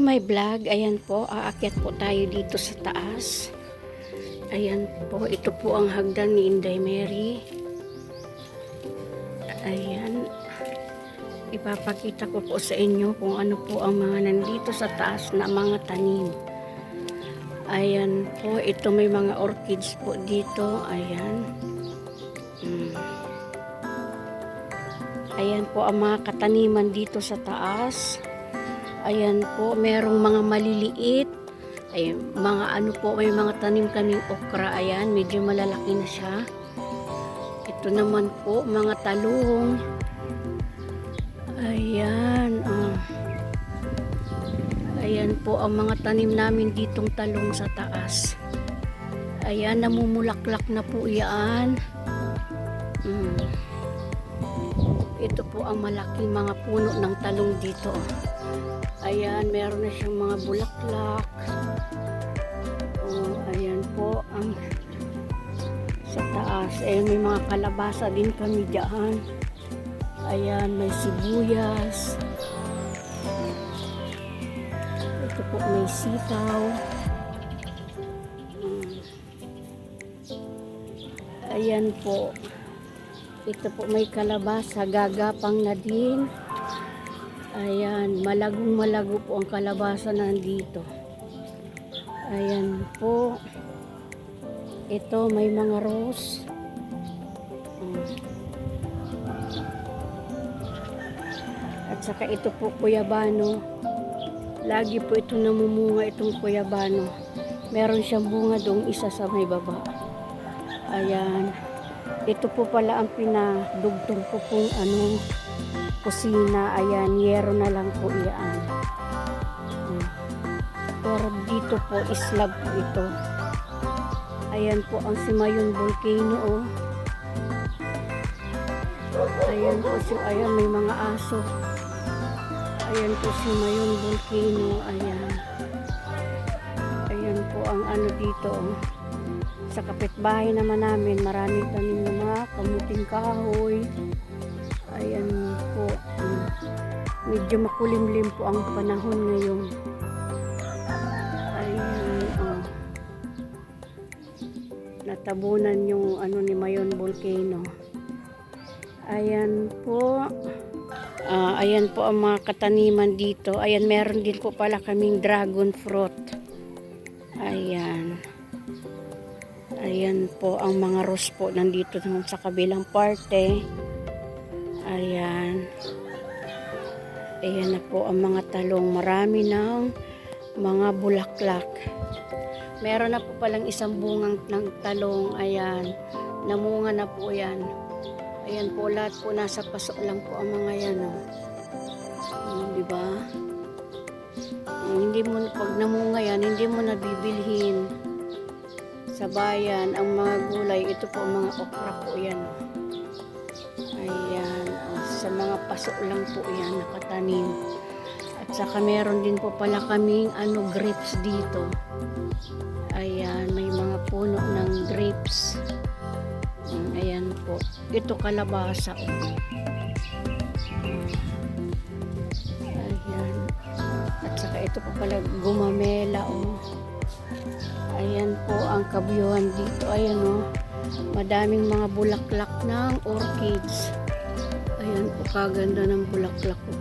my vlog. Ayan po, aakyat po tayo dito sa taas. Ayan po, ito po ang hagdan ni Inday Mary. Ayan. Ipapakita ko po sa inyo kung ano po ang mga nandito sa taas na mga tanim. Ayan po, ito may mga orchids po dito. Ayan. Mm. Ayan po ang mga kataniman dito sa taas. Ayan po, merong mga maliliit. Ay, mga ano po, may mga tanim kaming okra. Ayan, medyo malalaki na siya. Ito naman po, mga talong. Ayan, ah. Ayan po ang mga tanim namin ditong talong sa taas. Ayan, namumulaklak na po yan. Ito po ang malaking mga puno ng talong dito. Ayan, meron na siyang mga bulaklak. Oh, ayan po ang sa taas. Ayan, may mga kalabasa din kami dyan. Ayan, may sibuyas. Ito po may sitaw. Ayan po. Ito po may kalabasa, gagapang na din. Ayan, malagong malago po ang kalabasa nandito. Ayan po. Ito may mga rose. At saka ito po kuyabano. Lagi po ito namumunga itong kuyabano. Meron siyang bunga doong isa sa may baba. Ayan. Ito po pala ang pinadugtong ko pong ano, kusina. Ayan, yero na lang po iyan. Hmm. Pero dito po, islab po ito. Ayan po ang Simayon Volcano, oh. Ayan po si, ayan may mga aso. Ayan po si Mayon Volcano, ayan. Ayan po ang ano dito, oh. Sa kapitbahay naman namin, maraming tanim na mga kamuting kahoy. Ayan po. Medyo makulimlim po ang panahon ngayon. Ayan, oh. Natabunan yung ano ni Mayon Volcano. Ayan po. Ah, ayan po ang mga kataniman dito. Ayan, meron din po pala kaming dragon fruit. Ayan. Ayan po ang mga rose po nandito naman sa kabilang parte. Ayan. Ayan na po ang mga talong. Marami ng mga bulaklak. Meron na po palang isang bungang ng talong. Ayan. Namunga na po yan. Ayan po, lahat po nasa paso lang po ang mga yan. Oh. Hmm, di ba? Hmm, hindi mo, pag namunga yan, hindi mo nabibilhin sa bayan ang mga gulay. Ito po mga okra po yan. Ayan. oh, sa mga paso lang po yan nakatanim. At saka meron din po pala kaming ano, grapes dito. Ayan, may mga puno ng grapes. Ayan po. Ito kalabasa. oh. Ayan. At saka ito po pala gumamela. Oh. Po ang kabuyuhan dito. Ayan oh. Madaming mga bulaklak ng orchids. Ayan po kaganda ng bulaklak ko.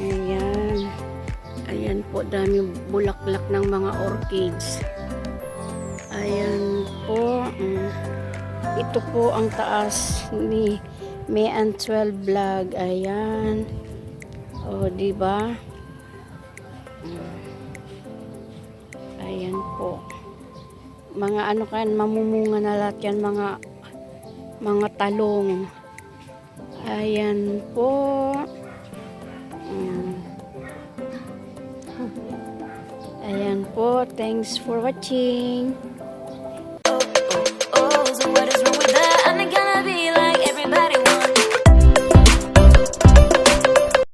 Ayan. Ayan po daming bulaklak ng mga orchids. Ayan po. mm. Ito po ang taas ni May and 12 vlog. Ayan. O, di ba? Mm. Ayan po. Mga ano kan, mamumunga na lahat yan, mga mga talong. Ayan po. Ayan po. Thanks for watching.